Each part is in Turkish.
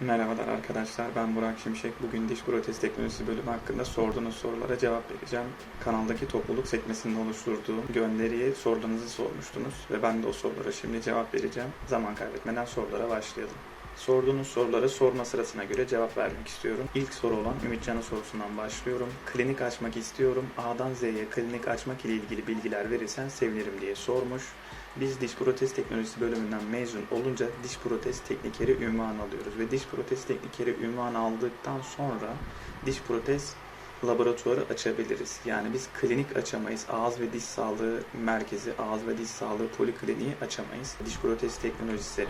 Merhabalar arkadaşlar, ben Burak Şimşek. Bugün diş protez teknolojisi bölümü hakkında sorduğunuz sorulara cevap vereceğim. Kanaldaki topluluk sekmesinde oluşturduğum gönderiye sorularınızı sormuştunuz ve ben de o sorulara şimdi cevap vereceğim. Zaman kaybetmeden sorulara başlayalım. Sorduğunuz soruları sorma sırasına göre cevap vermek istiyorum. İlk soru olan Ümitcan'ın sorusundan başlıyorum. Klinik açmak istiyorum. A'dan Z'ye klinik açmak ile ilgili bilgiler verirsen sevinirim diye sormuş. Biz diş protez teknolojisi bölümünden mezun olunca diş protez teknikeri ünvanı alıyoruz ve diş protez teknikeri ünvanı aldıktan sonra diş protez laboratuvarı açabiliriz. Yani biz klinik açamayız. Ağız ve diş sağlığı merkezi, ağız ve diş sağlığı polikliniği açamayız. Diş protez teknolojisi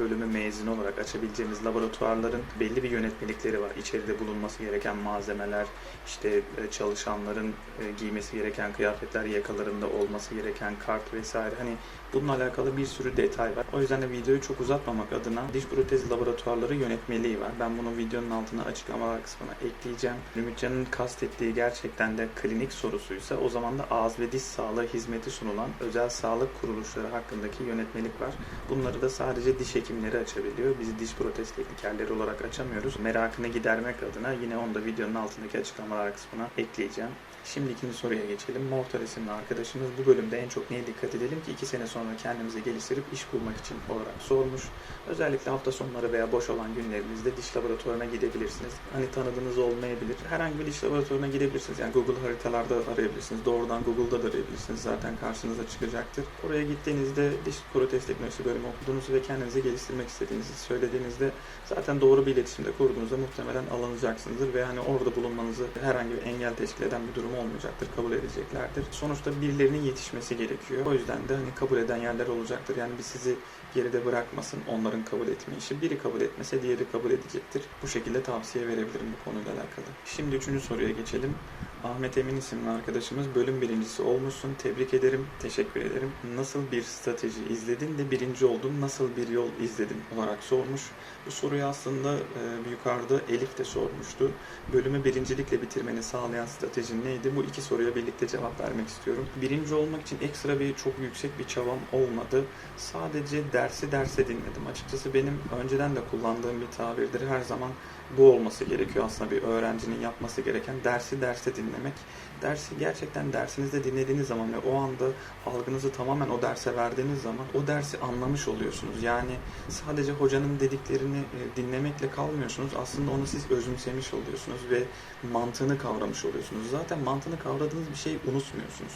bölümü mezunu olarak açabileceğimiz laboratuvarların belli bir yönetmelikleri var. İçeride bulunması gereken malzemeler, işte e, çalışanların e, giymesi gereken kıyafetler, yakalarında olması gereken kart vesaire. Hani bununla alakalı bir sürü detay var. O yüzden de videoyu çok uzatmamak adına diş protez laboratuvarları yönetmeliği var. Ben bunu videonun altına açıklamalar kısmına ekleyeceğim. Ümitcan'ın kastettiği gerçekten de klinik sorusuysa o zaman da ağız ve diş sağlığı hizmeti sunulan özel sağlık kuruluşları hakkındaki yönetmelik var. Bunları da sadece diş hekimleri açabiliyor. Biz diş protez teknikerleri olarak açamıyoruz. Merakını gidermek adına yine onu da videonun altındaki açıklamalar kısmına ekleyeceğim. Şimdi ikinci soruya geçelim. Mortar isimli arkadaşımız bu bölümde en çok neye dikkat edelim ki 2 sene sonra kendimizi geliştirip iş bulmak için olarak sormuş. Özellikle hafta sonları veya boş olan günlerinizde diş laboratuvarına gidebilirsiniz. Hani tanıdığınız olmayabilir. Herhangi bir diş laboratuvarına gidebilirsiniz. Yani Google haritalarda arayabilirsiniz. Doğrudan Google'da da arayabilirsiniz. Zaten karşınıza çıkacaktır. Oraya gittiğinizde diş protez teknolojisi bölümü okuduğunuzu ve kendinizi geliştirmek istediğinizi söylediğinizde zaten doğru bir iletişimde kurduğunuzda muhtemelen alınacaksınızdır ve hani orada bulunmanızı herhangi bir engel teşkil eden bir durum olmayacaktır. Kabul edeceklerdir. Sonuçta birilerinin yetişmesi gerekiyor. O yüzden de hani kabul eden yerler olacaktır. Yani bir sizi geride bırakmasın onların kabul etme işi. Biri kabul etmese diğeri kabul edecektir. Bu şekilde tavsiye verebilirim bu konuyla alakalı. Şimdi üçüncü soruya geçelim. Ahmet Emin isimli arkadaşımız bölüm birincisi olmuşsun. Tebrik ederim. Teşekkür ederim. Nasıl bir strateji izledin de birinci oldun? Nasıl bir yol izledin? olarak sormuş. Bu soruyu aslında e, yukarıda Elif de sormuştu. Bölümü birincilikle bitirmeni sağlayan stratejin neydi? Bu iki soruya birlikte cevap vermek istiyorum. Birinci olmak için ekstra bir çok yüksek bir çabam olmadı. Sadece dersi derse dinledim. Açıkçası benim önceden de kullandığım bir tabirdir. Her zaman bu olması gerekiyor aslında bir öğrencinin yapması gereken dersi derse dinlemek. Dersi gerçekten dersinizde dinlediğiniz zaman ve o anda algınızı tamamen o derse verdiğiniz zaman o dersi anlamış oluyorsunuz. Yani sadece hocanın dediklerini e, dinlemekle kalmıyorsunuz. Aslında onu siz özümsemiş oluyorsunuz ve mantığını kavramış oluyorsunuz. Zaten mantığını kavradığınız bir şeyi unutmuyorsunuz.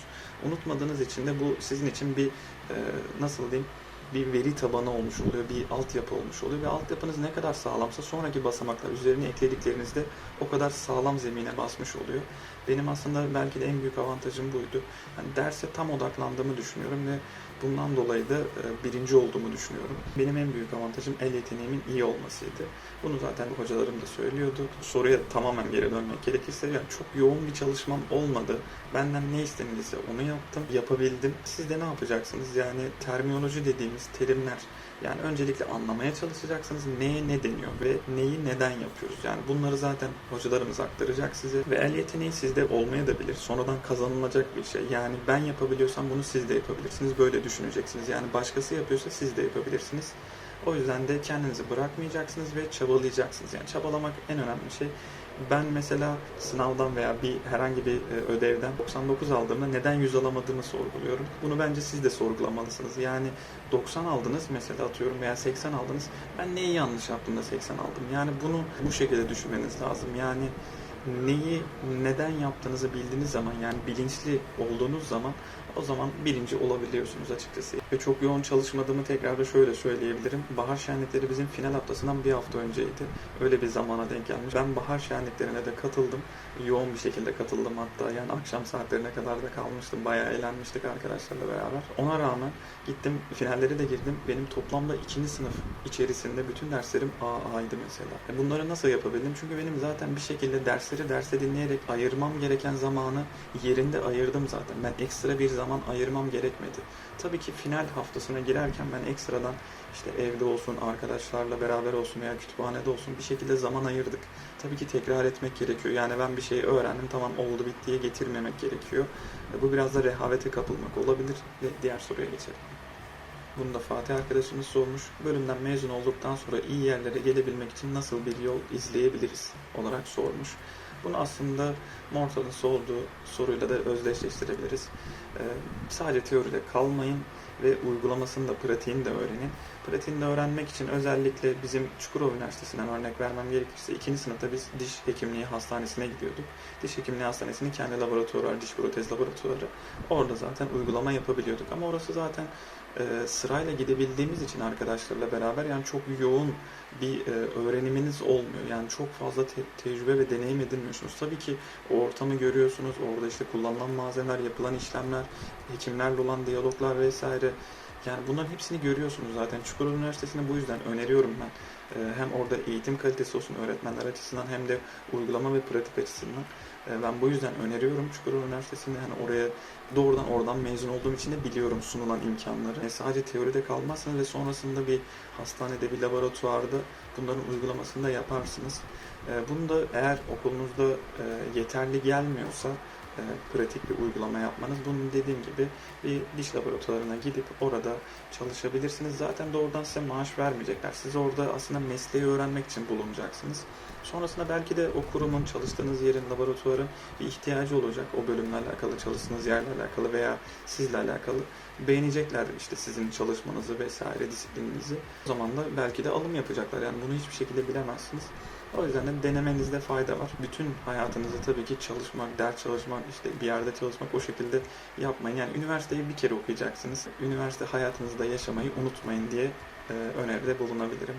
Unutmadığınız için de bu sizin için bir e, nasıl diyeyim bir veri tabanı olmuş oluyor, bir altyapı olmuş oluyor ve altyapınız ne kadar sağlamsa sonraki basamaklar üzerine eklediklerinizde o kadar sağlam zemine basmış oluyor. Benim aslında belki de en büyük avantajım buydu. Yani derse tam odaklandığımı düşünüyorum ve bundan dolayı da e, birinci olduğumu düşünüyorum. Benim en büyük avantajım el yeteneğimin iyi olmasıydı. Bunu zaten hocalarım da söylüyordu. Soruya tamamen geri dönmek gerekirse yani çok yoğun bir çalışmam olmadı. Benden ne istenilirse onu yaptım, yapabildim. Siz de ne yapacaksınız? Yani terminoloji dediğimiz terimler yani öncelikle anlamaya çalışacaksınız neye ne deniyor ve neyi neden yapıyoruz. Yani bunları zaten hocalarımız aktaracak size ve el yeteneği sizde olmaya da bilir. Sonradan kazanılacak bir şey. Yani ben yapabiliyorsam bunu siz de yapabilirsiniz. Böyle düşüneceksiniz. Yani başkası yapıyorsa siz de yapabilirsiniz. O yüzden de kendinizi bırakmayacaksınız ve çabalayacaksınız. Yani çabalamak en önemli şey. Ben mesela sınavdan veya bir herhangi bir e, ödevden 99 aldığımda neden 100 alamadığımı sorguluyorum. Bunu bence siz de sorgulamalısınız. Yani 90 aldınız mesela atıyorum veya 80 aldınız. Ben neyi yanlış yaptım da 80 aldım? Yani bunu bu şekilde düşünmeniz lazım. Yani neyi neden yaptığınızı bildiğiniz zaman yani bilinçli olduğunuz zaman o zaman birinci olabiliyorsunuz açıkçası. Ve çok yoğun çalışmadığımı tekrar da şöyle söyleyebilirim. Bahar şenlikleri bizim final haftasından bir hafta önceydi. Öyle bir zamana denk gelmiş. Ben bahar şenliklerine de katıldım. Yoğun bir şekilde katıldım hatta. Yani akşam saatlerine kadar da kalmıştım. Bayağı eğlenmiştik arkadaşlarla beraber. Ona rağmen gittim finallere de girdim. Benim toplamda ikinci sınıf içerisinde bütün derslerim AA'ydı mesela. E bunları nasıl yapabildim? Çünkü benim zaten bir şekilde dersleri derse dinleyerek ayırmam gereken zamanı yerinde ayırdım zaten. Ben ekstra bir zaman ayırmam gerekmedi. Tabii ki final haftasına girerken ben ekstradan işte evde olsun, arkadaşlarla beraber olsun veya kütüphanede olsun bir şekilde zaman ayırdık. Tabii ki tekrar etmek gerekiyor. Yani ben bir şeyi öğrendim tamam oldu bittiye getirmemek gerekiyor. E, Bu biraz da rehavete kapılmak olabilir ve diğer soruya geçelim. Bunu da Fatih arkadaşımız sormuş. Bölümden mezun olduktan sonra iyi yerlere gelebilmek için nasıl bir yol izleyebiliriz olarak sormuş. Bunu aslında Mortal'ın olduğu soruyla da özdeşleştirebiliriz. Ee, sadece teoride kalmayın ve uygulamasını da pratiğini de öğrenin. Pratiğini de öğrenmek için özellikle bizim Çukurova Üniversitesi'nden örnek vermem gerekirse ikinci sınıfta biz diş hekimliği hastanesine gidiyorduk. Diş hekimliği hastanesinin kendi laboratuvarı var, diş protez laboratuvarı. Orada zaten uygulama yapabiliyorduk ama orası zaten e, sırayla gidebildiğimiz için arkadaşlarla beraber yani çok yoğun bir e, öğreniminiz olmuyor. Yani çok fazla te- tecrübe ve deneyim edinmiyorsunuz. Tabii ki o ortamı görüyorsunuz. Orada işte kullanılan malzemeler, yapılan işlemler, hekimlerle olan diyaloglar vesaire. Yani bunların hepsini görüyorsunuz zaten. Çukurova Üniversitesi'ni bu yüzden öneriyorum ben. E, hem orada eğitim kalitesi olsun öğretmenler açısından hem de uygulama ve pratik açısından. E, ben bu yüzden öneriyorum Çukurova Üniversitesi'nde hani oraya doğrudan oradan mezun olduğum için de biliyorum sunulan imkanları. E, sadece teoride kalmazsınız ve sonrasında bir hastanede, bir laboratuvarda bunların uygulamasını da yaparsınız. E, bunu da eğer okulunuzda yeterli gelmiyorsa e, pratik bir uygulama yapmanız. Bunun dediğim gibi bir diş laboratuvarına gidip orada çalışabilirsiniz. Zaten doğrudan size maaş vermeyecekler. Siz orada aslında mesleği öğrenmek için bulunacaksınız. Sonrasında belki de o kurumun, çalıştığınız yerin, laboratuvarın bir ihtiyacı olacak. O bölümle alakalı, çalıştığınız yerle alakalı veya sizle alakalı. Beğenecekler işte sizin çalışmanızı vesaire, disiplininizi. O zaman da belki de alım yapacaklar. Yani bunu hiçbir şekilde bilemezsiniz. O yüzden de denemenizde fayda var. Bütün hayatınızı tabii ki çalışmak, ders çalışmak, işte bir yerde çalışmak o şekilde yapmayın. Yani üniversiteyi bir kere okuyacaksınız. Üniversite hayatınızda yaşamayı unutmayın diye e, öneride bulunabilirim.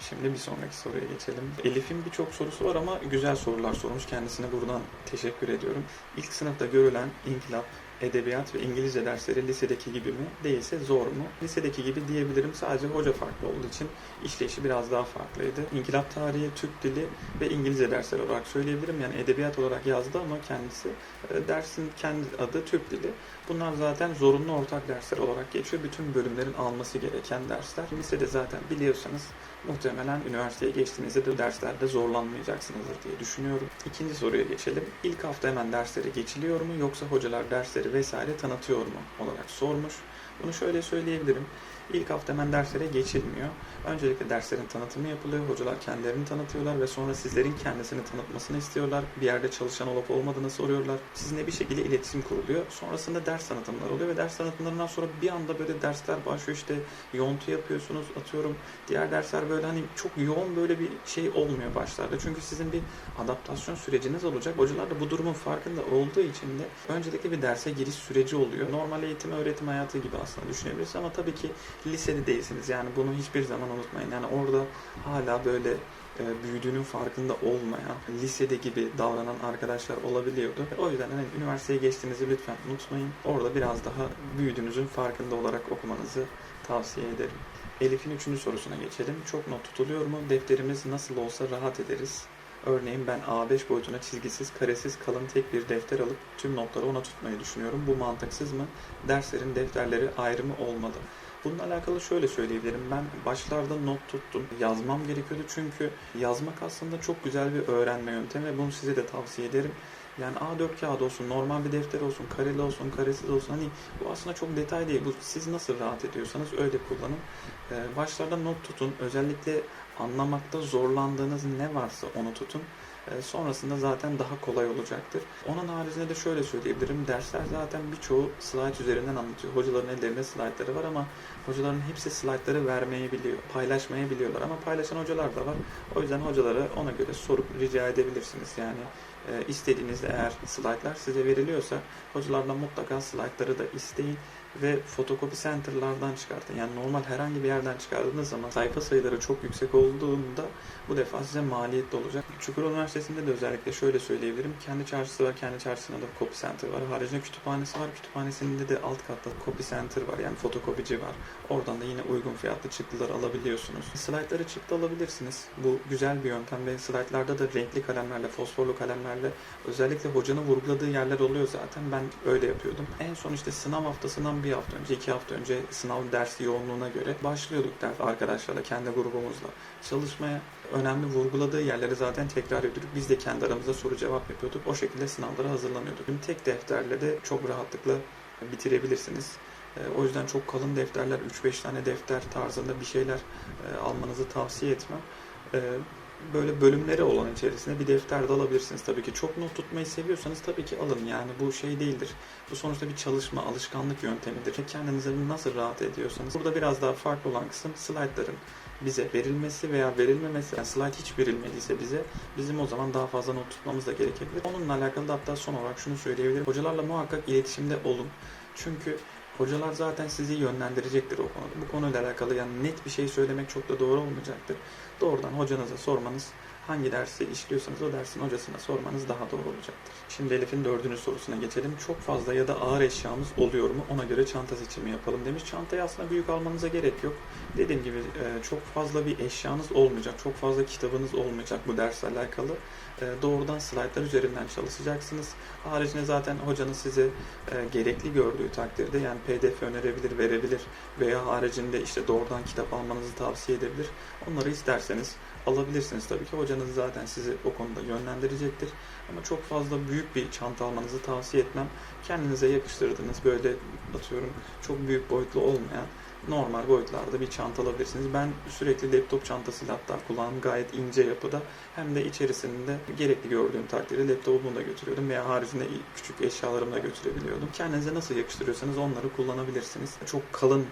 Şimdi bir sonraki soruya geçelim. Elif'in birçok sorusu var ama güzel sorular sormuş. Kendisine buradan teşekkür ediyorum. İlk sınıfta görülen inkılap, edebiyat ve İngilizce dersleri lisedeki gibi mi? Değilse zor mu? Lisedeki gibi diyebilirim. Sadece hoca farklı olduğu için işleyişi biraz daha farklıydı. İnkılap tarihi, Türk dili ve İngilizce dersler olarak söyleyebilirim. Yani edebiyat olarak yazdı ama kendisi e, dersin kendi adı Türk dili. Bunlar zaten zorunlu ortak dersler olarak geçiyor. Bütün bölümlerin alması gereken dersler. Lisede zaten biliyorsanız muhtemelen üniversiteye geçtiğinizde de derslerde zorlanmayacaksınızdır diye düşünüyorum. İkinci soruya geçelim. İlk hafta hemen derslere geçiliyor mu yoksa hocalar dersleri vesaire tanıtıyor mu olarak sormuş. Bunu şöyle söyleyebilirim. İlk hafta hemen derslere geçilmiyor. Öncelikle derslerin tanıtımı yapılıyor. Hocalar kendilerini tanıtıyorlar ve sonra sizlerin kendisini tanıtmasını istiyorlar. Bir yerde çalışan olup olmadığını soruyorlar. Sizinle bir şekilde iletişim kuruluyor. Sonrasında ders tanıtımları oluyor ve ders tanıtımlarından sonra bir anda böyle dersler başlıyor. İşte yontu yapıyorsunuz atıyorum. Diğer dersler böyle hani çok yoğun böyle bir şey olmuyor başlarda. Çünkü sizin bir adaptasyon süreciniz olacak. Hocalar da bu durumun farkında olduğu için de öncelikle bir derse giriş süreci oluyor. Normal eğitim öğretim hayatı gibi aslında düşünebilirsiniz ama tabii ki lisede değilsiniz. Yani bunu hiçbir zaman unutmayın. Yani orada hala böyle e, büyüdüğünün farkında olmayan, lisede gibi davranan arkadaşlar olabiliyordu. O yüzden hani üniversiteye geçtiğinizi lütfen unutmayın. Orada biraz daha büyüdüğünüzün farkında olarak okumanızı tavsiye ederim. Elif'in üçüncü sorusuna geçelim. Çok not tutuluyor mu? Defterimiz nasıl olsa rahat ederiz. Örneğin ben A5 boyutuna çizgisiz, karesiz, kalın tek bir defter alıp tüm notları ona tutmayı düşünüyorum. Bu mantıksız mı? Derslerin defterleri ayrı mı olmalı? Bununla alakalı şöyle söyleyebilirim. Ben başlarda not tuttum. Yazmam gerekiyordu çünkü yazmak aslında çok güzel bir öğrenme yöntemi ve bunu size de tavsiye ederim. Yani A4 kağıt olsun, normal bir defter olsun, kareli olsun, karesiz olsun. Hani bu aslında çok detay değil. Bu siz nasıl rahat ediyorsanız öyle kullanın. Ee, başlarda not tutun. Özellikle anlamakta zorlandığınız ne varsa onu tutun. Ee, sonrasında zaten daha kolay olacaktır. Onun haricinde de şöyle söyleyebilirim. Dersler zaten birçoğu slide üzerinden anlatıyor. Hocaların ellerinde slaytları var ama hocaların hepsi slaytları vermeyi biliyor, paylaşmayı biliyorlar. Ama paylaşan hocalar da var. O yüzden hocalara ona göre sorup rica edebilirsiniz. Yani e, istediğinizde eğer slaytlar size veriliyorsa hocalardan mutlaka slaytları da isteyin ve fotokopi center'lardan çıkartın. Yani normal herhangi bir yerden çıkardığınız zaman sayfa sayıları çok yüksek olduğunda bu defa size maliyetli olacak. Çukurova Üniversitesi'nde de özellikle şöyle söyleyebilirim. Kendi çarşısı var, kendi çarşısında da copy center var. Haricinde kütüphanesi var. Kütüphanesinde de alt katta copy center var. Yani fotokopici var. Oradan da yine uygun fiyatlı çıktılar alabiliyorsunuz. Slaytları çıktı alabilirsiniz. Bu güzel bir yöntem ve slaytlarda da renkli kalemlerle, fosforlu kalemlerle özellikle hocanın vurguladığı yerler oluyor zaten. Ben öyle yapıyordum. En son işte sınav haftasından bir hafta önce, iki hafta önce sınav dersi yoğunluğuna göre başlıyorduk ders arkadaşlarla, kendi grubumuzla çalışmaya. Önemli vurguladığı yerleri zaten tekrar ediyorduk. Biz de kendi aramızda soru cevap yapıyorduk. O şekilde sınavlara hazırlanıyorduk. Şimdi tek defterle de çok rahatlıkla bitirebilirsiniz. E, o yüzden çok kalın defterler, 3-5 tane defter tarzında bir şeyler e, almanızı tavsiye etmem. Böyle bölümleri olan içerisine bir defter de alabilirsiniz. Tabii ki çok not tutmayı seviyorsanız tabii ki alın. Yani bu şey değildir. Bu sonuçta bir çalışma, alışkanlık yöntemidir. Kendinize nasıl rahat ediyorsanız. Burada biraz daha farklı olan kısım slaytların bize verilmesi veya verilmemesi. Yani slide hiç verilmediyse bize bizim o zaman daha fazla not tutmamız da gerekebilir. Onunla alakalı da hatta son olarak şunu söyleyebilirim. Hocalarla muhakkak iletişimde olun. Çünkü Hocalar zaten sizi yönlendirecektir o konuda. Bu konuyla alakalı yani net bir şey söylemek çok da doğru olmayacaktır. Doğrudan hocanıza sormanız, hangi dersi işliyorsanız o dersin hocasına sormanız daha doğru olacaktır. Şimdi Elif'in dördüncü sorusuna geçelim. Çok fazla ya da ağır eşyamız oluyor mu? Ona göre çanta seçimi yapalım demiş. Çantayı aslında büyük almanıza gerek yok. Dediğim gibi e, çok fazla bir eşyanız olmayacak. Çok fazla kitabınız olmayacak bu dersle alakalı. E, Doğrudan slaytlar üzerinden çalışacaksınız. Haricinde zaten hocanız size e, gerekli gördüğü takdirde yani PDF önerebilir, verebilir veya haricinde işte doğrudan kitap almanızı tavsiye edebilir. Onları isterseniz alabilirsiniz tabii ki. Hocanız zaten sizi o konuda yönlendirecektir. Ama çok fazla büyük bir çanta almanızı tavsiye etmem. Kendinize yakıştırdığınız böyle atıyorum çok büyük boyutlu olmayan normal boyutlarda bir çanta alabilirsiniz. Ben sürekli laptop çantasıyla hatta kullanım gayet ince yapıda hem de içerisinde gerekli gördüğüm takdirde laptopumu da götürüyordum veya haricinde küçük eşyalarımı da götürebiliyordum. Kendinize nasıl yakıştırıyorsanız onları kullanabilirsiniz. Çok kalın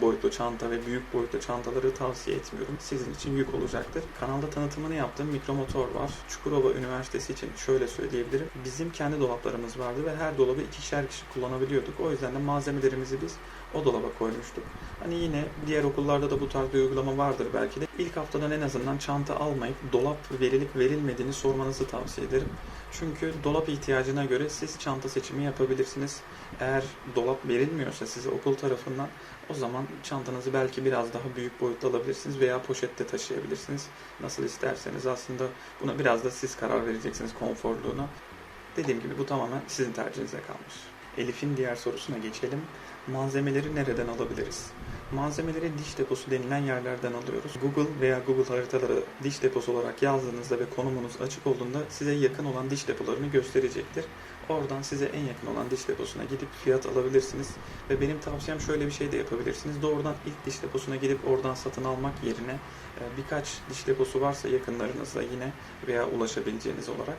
boyutlu çanta ve büyük boyutlu çantaları tavsiye etmiyorum. Sizin için yük olacaktır. Kanalda tanıtımını yaptığım mikromotor var. Çukurova Üniversitesi için şöyle söyleyebilirim. Bizim kendi dolaplarımız vardı ve her dolabı ikişer kişi kullanabiliyorduk. O yüzden de malzemelerimizi biz o dolaba koymuştuk. Hani yine diğer okullarda da bu tarz bir uygulama vardır belki de. İlk haftadan en azından çanta almayıp dolap verilip verilmediğini sormanızı tavsiye ederim. Çünkü dolap ihtiyacına göre siz çanta seçimi yapabilirsiniz. Eğer dolap verilmiyorsa size okul tarafından o zaman çantanızı belki biraz daha büyük boyutta alabilirsiniz veya poşette taşıyabilirsiniz. Nasıl isterseniz aslında buna biraz da siz karar vereceksiniz konforluğuna. Dediğim gibi bu tamamen sizin tercihinize kalmış. Elif'in diğer sorusuna geçelim. Malzemeleri nereden alabiliriz? Malzemeleri diş deposu denilen yerlerden alıyoruz. Google veya Google haritaları diş deposu olarak yazdığınızda ve konumunuz açık olduğunda size yakın olan diş depolarını gösterecektir. Oradan size en yakın olan diş deposuna gidip fiyat alabilirsiniz. Ve benim tavsiyem şöyle bir şey de yapabilirsiniz. Doğrudan ilk diş deposuna gidip oradan satın almak yerine e, birkaç diş deposu varsa yakınlarınızda yine veya ulaşabileceğiniz olarak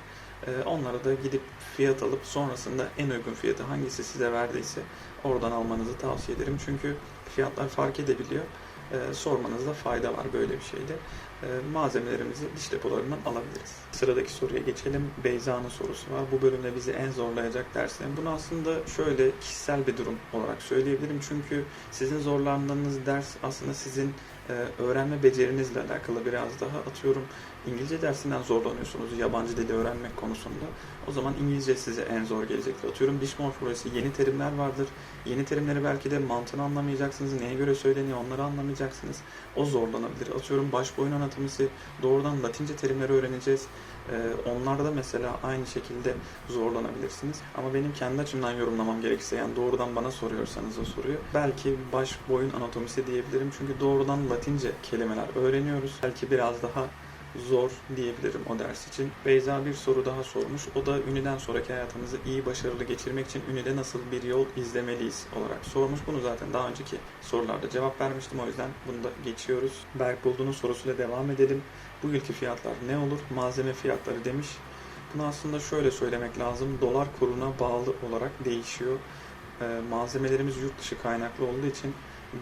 onlara da gidip fiyat alıp sonrasında en uygun fiyatı hangisi size verdiyse oradan almanızı tavsiye ederim. Çünkü fiyatlar fark edebiliyor. E, sormanızda fayda var böyle bir şeyde. E, malzemelerimizi diş depolarından alabiliriz. Sıradaki soruya geçelim. Beyza'nın sorusu var. Bu bölümde bizi en zorlayacak dersler. Bunu aslında şöyle kişisel bir durum olarak söyleyebilirim. Çünkü sizin zorlandığınız ders aslında sizin e, öğrenme becerinizle alakalı biraz daha atıyorum İngilizce dersinden zorlanıyorsunuz yabancı dili öğrenmek konusunda. O zaman İngilizce size en zor gelecektir. Atıyorum diş yeni terimler vardır. Yeni terimleri belki de mantığını anlamayacaksınız. Neye göre söyleniyor onları anlamayacaksınız. O zorlanabilir. Atıyorum baş boyun anatomisi doğrudan latince terimleri öğreneceğiz. Ee, onlarda mesela aynı şekilde zorlanabilirsiniz. Ama benim kendi açımdan yorumlamam gerekirse yani doğrudan bana soruyorsanız o soruyu belki baş boyun anatomisi diyebilirim. Çünkü doğrudan latince kelimeler öğreniyoruz. Belki biraz daha zor diyebilirim o ders için. Beyza bir soru daha sormuş. O da üniden sonraki hayatımızı iyi başarılı geçirmek için ünide nasıl bir yol izlemeliyiz olarak sormuş. Bunu zaten daha önceki sorularda cevap vermiştim. O yüzden bunu da geçiyoruz. Berk Bulduğ'un sorusuyla devam edelim. Bu yılki fiyatlar ne olur? Malzeme fiyatları demiş. Bunu aslında şöyle söylemek lazım. Dolar kuruna bağlı olarak değişiyor. Ee, malzemelerimiz yurt dışı kaynaklı olduğu için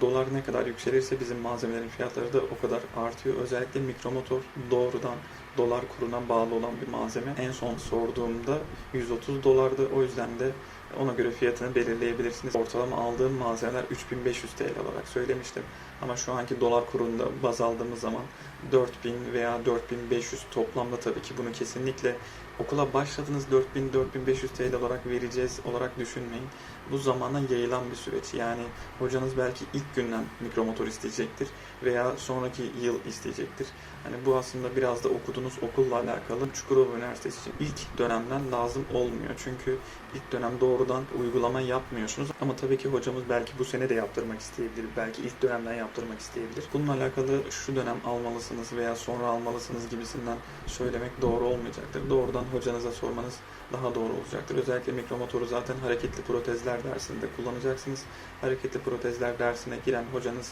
dolar ne kadar yükselirse bizim malzemelerin fiyatları da o kadar artıyor. Özellikle mikromotor doğrudan dolar kuruna bağlı olan bir malzeme. En son sorduğumda 130 dolardı. O yüzden de ona göre fiyatını belirleyebilirsiniz. Ortalama aldığım malzemeler 3500 TL olarak söylemiştim. Ama şu anki dolar kurunda baz aldığımız zaman 4000 veya 4500 toplamda tabii ki bunu kesinlikle okula başladınız 4000-4500 TL olarak vereceğiz olarak düşünmeyin. Bu zamana yayılan bir süreç. Yani hocanız belki ilk günden mikromotor isteyecektir veya sonraki yıl isteyecektir. Hani bu aslında biraz da okuduğunuz okulla alakalı. Çukurova Üniversitesi için ilk dönemden lazım olmuyor. Çünkü ilk dönem doğru doğrudan uygulama yapmıyorsunuz. Ama tabii ki hocamız belki bu sene de yaptırmak isteyebilir. Belki ilk dönemden yaptırmak isteyebilir. Bununla alakalı şu dönem almalısınız veya sonra almalısınız gibisinden söylemek doğru olmayacaktır. Doğrudan hocanıza sormanız daha doğru olacaktır. Özellikle mikromotoru zaten hareketli protezler dersinde kullanacaksınız. Hareketli protezler dersine giren hocanız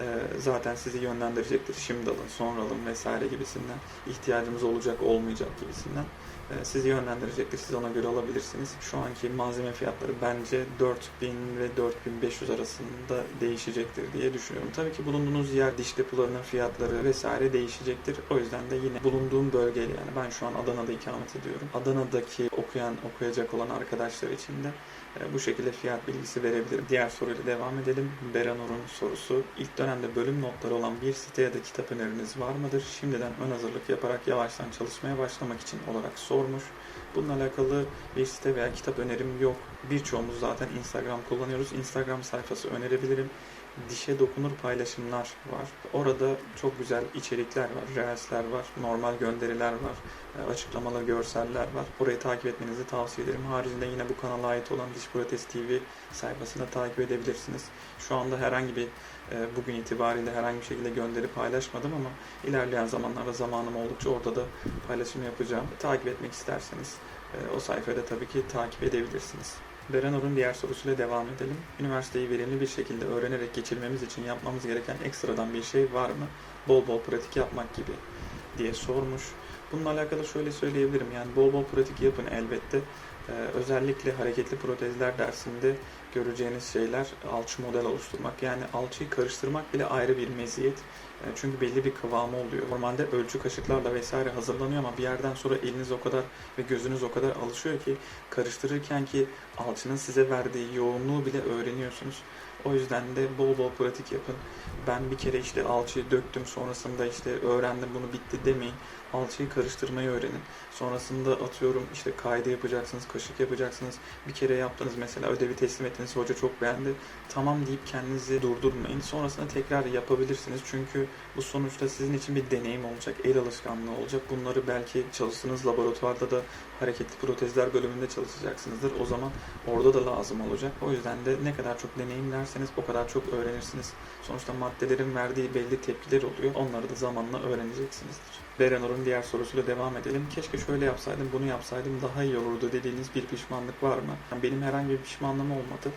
e, zaten sizi yönlendirecektir. Şimdi alın, sonra alın vesaire gibisinden. ihtiyacımız olacak, olmayacak gibisinden e, sizi yönlendirecektir. Siz ona göre alabilirsiniz. Şu anki malzeme fiyatları bence 4000 ve 4500 arasında değişecektir diye düşünüyorum. Tabii ki bulunduğunuz yer, diş depolarının fiyatları vesaire değişecektir. O yüzden de yine bulunduğum bölgeyle yani ben şu an Adana'da ikamet ediyorum. Adana'daki okuyan, okuyacak olan arkadaşlar için de bu şekilde fiyat bilgisi verebilirim. Diğer soruyla devam edelim. Beranur'un sorusu. İlk dönemde bölüm notları olan bir site ya da kitap öneriniz var mıdır? Şimdiden ön hazırlık yaparak yavaştan çalışmaya başlamak için olarak sormuş. Bununla alakalı bir site veya kitap önerim yok. Birçoğumuz zaten Instagram kullanıyoruz. Instagram sayfası önerebilirim. Dişe dokunur paylaşımlar var. Orada çok güzel içerikler var, reelsler var, normal gönderiler var, e, açıklamalı görseller var. Orayı takip etmenizi tavsiye ederim. Haricinde yine bu kanala ait olan Diş Protez TV sayfasını takip edebilirsiniz. Şu anda herhangi bir e, bugün itibariyle herhangi bir şekilde gönderi paylaşmadım ama ilerleyen zamanlarda zamanım oldukça orada da paylaşım yapacağım. Takip etmek isterseniz e, o sayfayı da tabii ki takip edebilirsiniz. Berenor'un diğer sorusuyla devam edelim. Üniversiteyi verimli bir şekilde öğrenerek geçirmemiz için yapmamız gereken ekstradan bir şey var mı? Bol bol pratik yapmak gibi diye sormuş. Bununla alakalı şöyle söyleyebilirim. Yani bol bol pratik yapın elbette. Ee, özellikle hareketli protezler dersinde göreceğiniz şeyler alçı model oluşturmak. Yani alçıyı karıştırmak bile ayrı bir meziyet. E, Çünkü belli bir kıvamı oluyor. Normalde ölçü kaşıklarla vesaire hazırlanıyor ama bir yerden sonra eliniz o kadar ve gözünüz o kadar alışıyor ki karıştırırken ki alçının size verdiği yoğunluğu bile öğreniyorsunuz. O yüzden de bol bol pratik yapın. Ben bir kere işte alçıyı döktüm sonrasında işte öğrendim bunu bitti demeyin. Alçıyı karıştırmayı öğrenin. Sonrasında atıyorum işte kaydı yapacaksınız, kaşık yapacaksınız. Bir kere yaptınız mesela ödevi teslim ettiniz hoca çok beğendi. Tamam deyip kendinizi durdurmayın. Sonrasında tekrar yapabilirsiniz. Çünkü bu sonuçta sizin için bir deneyim olacak, el alışkanlığı olacak. Bunları belki çalıştığınız laboratuvarda da hareketli protezler bölümünde çalışacaksınızdır. O zaman orada da lazım olacak. O yüzden de ne kadar çok deneyimlerseniz o kadar çok öğrenirsiniz. Sonuçta maddelerin verdiği belli tepkiler oluyor. Onları da zamanla öğreneceksinizdir. Berenor'un diğer sorusuyla devam edelim. Keşke şöyle yapsaydım, bunu yapsaydım daha iyi olurdu dediğiniz bir pişmanlık var mı? Yani benim herhangi bir pişmanlığım olmadı.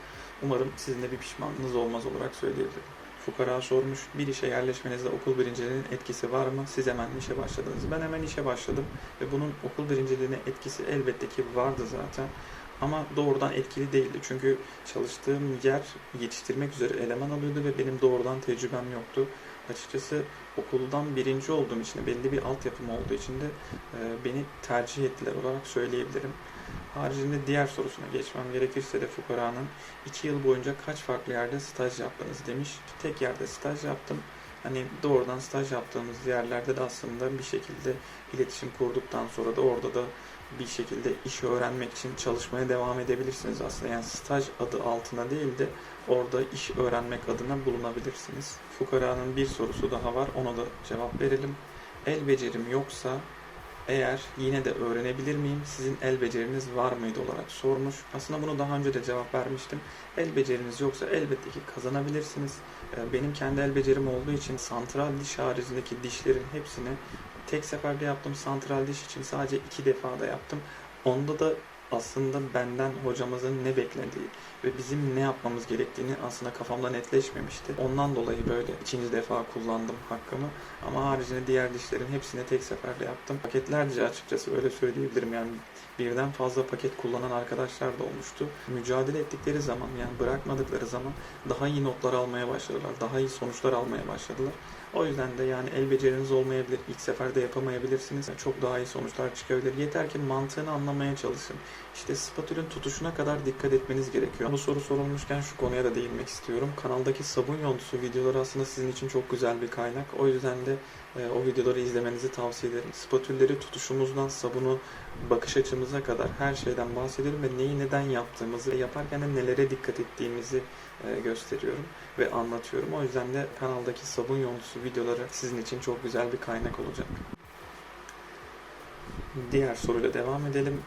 Umarım sizin de bir pişmanlığınız olmaz olarak söyleyebilirim. Fukara sormuş, bir işe yerleşmenizde okul birinciliğinin etkisi var mı? Siz hemen işe başladınız. Ben hemen işe başladım ve bunun okul birinciliğine etkisi elbette ki vardı zaten. Ama doğrudan etkili değildi. Çünkü çalıştığım yer yetiştirmek üzere eleman alıyordu ve benim doğrudan tecrübem yoktu. Açıkçası okuldan birinci olduğum için belli bir altyapım olduğu için de e, beni tercih ettiler olarak söyleyebilirim. Haricinde diğer sorusuna geçmem gerekirse de fukaranın iki yıl boyunca kaç farklı yerde staj yaptınız demiş. Tek yerde staj yaptım. Hani doğrudan staj yaptığımız yerlerde de aslında bir şekilde iletişim kurduktan sonra da orada da bir şekilde iş öğrenmek için çalışmaya devam edebilirsiniz aslında. Yani staj adı altında değil de orada iş öğrenmek adına bulunabilirsiniz. Fukaranın bir sorusu daha var. Ona da cevap verelim. El becerim yoksa eğer yine de öğrenebilir miyim? Sizin el beceriniz var mıydı olarak sormuş. Aslında bunu daha önce de cevap vermiştim. El beceriniz yoksa elbette ki kazanabilirsiniz. Ee, Benim kendi el becerim olduğu için santral diş haricindeki dişlerin hepsini tek seferde yaptım. Santral diş için sadece iki defada yaptım. Onda da aslında benden hocamızın ne beklediği ve bizim ne yapmamız gerektiğini aslında kafamda netleşmemişti. Ondan dolayı böyle ikinci defa kullandım hakkımı. Ama haricinde diğer dişlerin hepsini tek seferde yaptım. Paketlerce açıkçası öyle söyleyebilirim yani birden fazla paket kullanan arkadaşlar da olmuştu. Mücadele ettikleri zaman yani bırakmadıkları zaman daha iyi notlar almaya başladılar. Daha iyi sonuçlar almaya başladılar. O yüzden de yani el beceriniz olmayabilir. ilk seferde yapamayabilirsiniz. Çok daha iyi sonuçlar çıkabilir. Yeter ki mantığını anlamaya çalışın. İşte spatülün tutuşuna kadar dikkat etmeniz gerekiyor. Bu soru sorulmuşken şu konuya da değinmek istiyorum. Kanaldaki sabun yontusu videoları aslında sizin için çok güzel bir kaynak. O yüzden de e, o videoları izlemenizi tavsiye ederim. Spatülleri tutuşumuzdan sabunu bakış açımıza kadar her şeyden bahsediyorum ve neyi neden yaptığımızı, yaparken de nelere dikkat ettiğimizi e, gösteriyorum ve anlatıyorum. O yüzden de kanaldaki sabun yontusu videoları sizin için çok güzel bir kaynak olacak. Diğer soruyla devam edelim.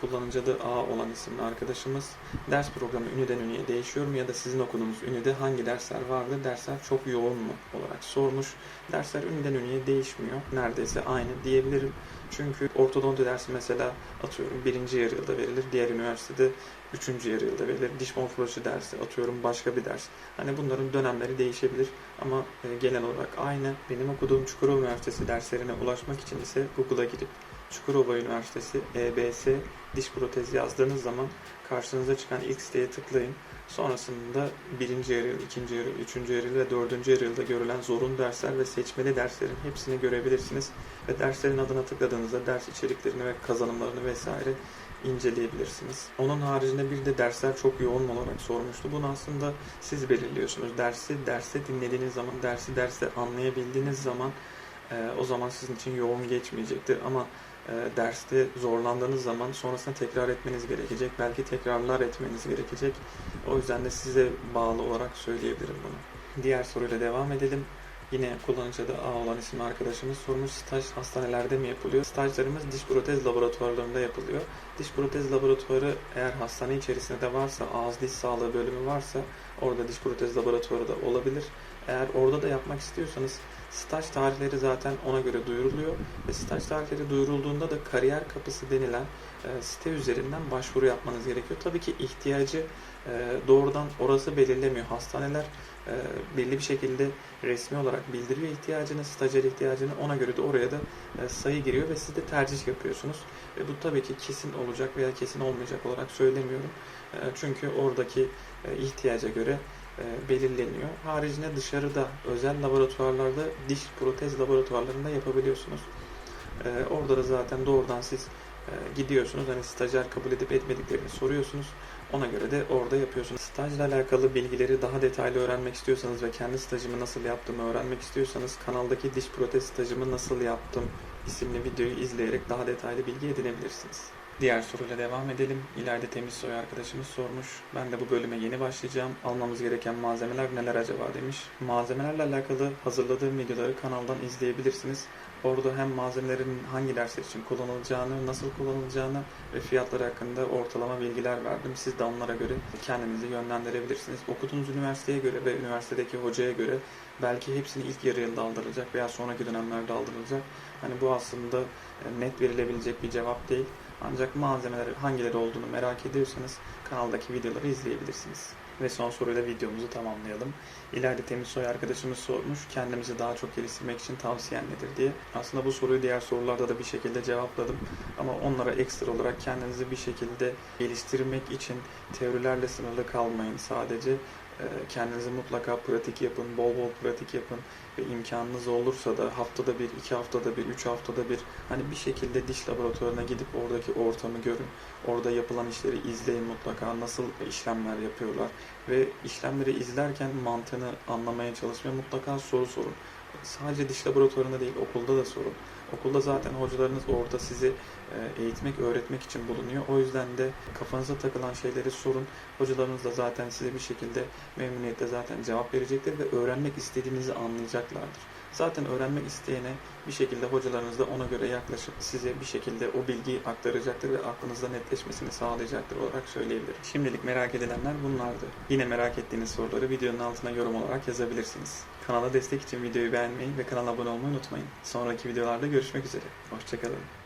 Kullanıcı adı A olan isimli arkadaşımız ders programı üniden ünüye değişiyor mu ya da sizin okuduğunuz ünide hangi dersler vardı dersler çok yoğun mu olarak sormuş. Dersler üniden ünüye değişmiyor. Neredeyse aynı diyebilirim. Çünkü ortodonti dersi mesela atıyorum birinci yarı yılda verilir. Diğer üniversitede üçüncü yarı yılda verilir. Diş morfoloji dersi atıyorum başka bir ders. Hani bunların dönemleri değişebilir ama e, genel olarak aynı. Benim okuduğum Çukurova Üniversitesi derslerine ulaşmak için ise Google'a girip Çukurova Üniversitesi EBS diş protezi yazdığınız zaman karşınıza çıkan ilk siteye tıklayın. Sonrasında birinci yarı ikinci yarı üçüncü yarı ve dördüncü yarı yılda görülen zorunlu dersler ve seçmeli derslerin hepsini görebilirsiniz. Ve derslerin adına tıkladığınızda ders içeriklerini ve kazanımlarını vesaire inceleyebilirsiniz. Onun haricinde bir de dersler çok yoğun olarak sormuştu. Bunu aslında siz belirliyorsunuz. Dersi derste dinlediğiniz zaman, dersi derste anlayabildiğiniz zaman e, o zaman sizin için yoğun geçmeyecektir. Ama derste zorlandığınız zaman sonrasında tekrar etmeniz gerekecek. Belki tekrarlar etmeniz gerekecek. O yüzden de size bağlı olarak söyleyebilirim bunu. Diğer soruyla devam edelim. Yine kullanıcı adı A olan isimli arkadaşımız sormuş staj hastanelerde mi yapılıyor? Stajlarımız diş protez laboratuvarlarında yapılıyor. Diş protez laboratuvarı eğer hastane içerisinde de varsa, ağız diş sağlığı bölümü varsa orada diş protez laboratuvarı da olabilir. Eğer orada da yapmak istiyorsanız staj tarihleri zaten ona göre duyuruluyor ve staj tarihleri duyurulduğunda da kariyer kapısı denilen e, site üzerinden başvuru yapmanız gerekiyor. Tabii ki ihtiyacı e, doğrudan orası belirlemiyor. Hastaneler e, belli bir şekilde resmi olarak bildiriyor ihtiyacını, stajyer ihtiyacını. Ona göre de oraya da e, sayı giriyor ve siz de tercih yapıyorsunuz. Ve bu tabii ki kesin olacak veya kesin olmayacak olarak söylemiyorum. E, çünkü oradaki e, ihtiyaca göre e, belirleniyor. Haricinde dışarıda özel laboratuvarlarda diş protez laboratuvarlarında yapabiliyorsunuz. E, orada da zaten doğrudan siz e, gidiyorsunuz. Hani stajyer kabul edip etmediklerini soruyorsunuz. Ona göre de orada yapıyorsunuz. Stajla alakalı bilgileri daha detaylı öğrenmek istiyorsanız ve kendi stajımı nasıl yaptığımı öğrenmek istiyorsanız kanaldaki diş protez stajımı nasıl yaptım isimli videoyu izleyerek daha detaylı bilgi edinebilirsiniz. Diğer soruyla devam edelim. İleride temiz soy arkadaşımız sormuş. Ben de bu bölüme yeni başlayacağım. Almamız gereken malzemeler neler acaba demiş. Malzemelerle alakalı hazırladığım videoları kanaldan izleyebilirsiniz. Orada hem malzemelerin hangi dersler için kullanılacağını, nasıl kullanılacağını ve fiyatları hakkında ortalama bilgiler verdim. Siz de onlara göre kendinizi yönlendirebilirsiniz. Okuduğunuz üniversiteye göre ve üniversitedeki hocaya göre belki hepsini ilk yarı yılda aldırılacak veya sonraki dönemlerde aldırılacak. Hani bu aslında e, net verilebilecek bir cevap değil. Ancak malzemeler hangileri olduğunu merak ediyorsanız kanaldaki videoları izleyebilirsiniz. Ve son soruyla videomuzu tamamlayalım. İleride Temiz Soy arkadaşımız sormuş. Kendimizi daha çok geliştirmek için tavsiyen nedir diye. Aslında bu soruyu diğer sorularda da bir şekilde cevapladım. Ama onlara ekstra olarak kendinizi bir şekilde geliştirmek için teorilerle sınırlı kalmayın. Sadece kendinizi mutlaka pratik yapın, bol bol pratik yapın ve imkanınız olursa da haftada bir, iki haftada bir, üç haftada bir hani bir şekilde diş laboratuvarına gidip oradaki ortamı görün. Orada yapılan işleri izleyin mutlaka nasıl işlemler yapıyorlar ve işlemleri izlerken mantığını anlamaya çalışmaya mutlaka soru sorun. Sadece diş laboratuvarında değil okulda da sorun. Okulda zaten hocalarınız orada sizi e, eğitmek, öğretmek için bulunuyor. O yüzden de kafanıza takılan şeyleri sorun. Hocalarınız da zaten size bir şekilde memnuniyetle zaten cevap verecektir ve öğrenmek istediğinizi anlayacaklardır. Zaten öğrenmek isteyene bir şekilde hocalarınız da ona göre yaklaşıp size bir şekilde o bilgiyi aktaracaktır ve aklınızda netleşmesini sağlayacaktır olarak söyleyebilirim. Şimdilik merak edilenler bunlardı. Yine merak ettiğiniz soruları videonun altına yorum olarak yazabilirsiniz. Kanala destek için videoyu beğenmeyi ve kanala abone olmayı unutmayın. Sonraki videolarda görüşmek üzere. Hoşçakalın.